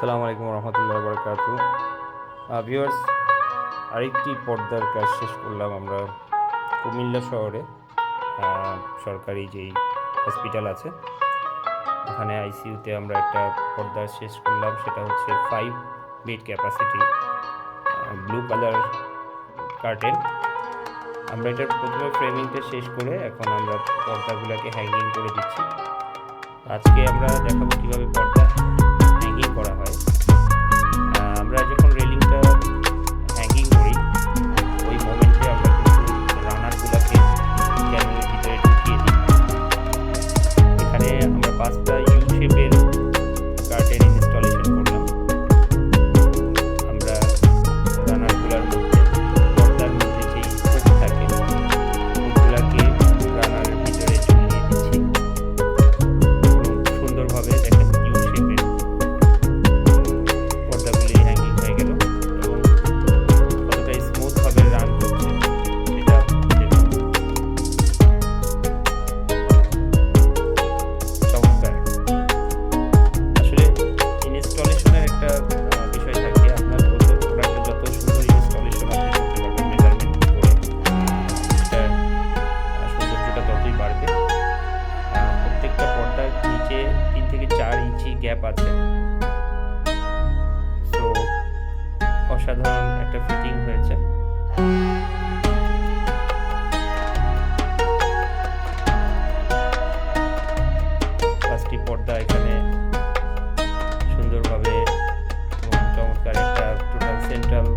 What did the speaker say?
আসসালামু আলাইকুম রহমতুল্লাহ বরকাত ভিউয়ার্স আরেকটি পর্দার কাজ শেষ করলাম আমরা কুমিল্লা শহরে। সরকারি যেই হসপিটাল আছে, ওখানে আইসিইউতে আমরা একটা পর্দা শেষ করলাম, সেটা হচ্ছে five bed capacity blue colour curtain আমরা এটার প্রথমে ফ্রেমিংটা শেষ করে এখন আমরা পর্দাগুলোকে হ্যাঙ্গিং করে দিচ্ছি। আজকে আমরা দেখাবো কীভাবে পর্দা গ্যাপ আছে। সো অসাধারণ একটা ফিটিং হয়েছে। পাঁচটি পর্দা এখানে সুন্দরভাবে চমৎকার একটা টোটাল সেন্ট্রাল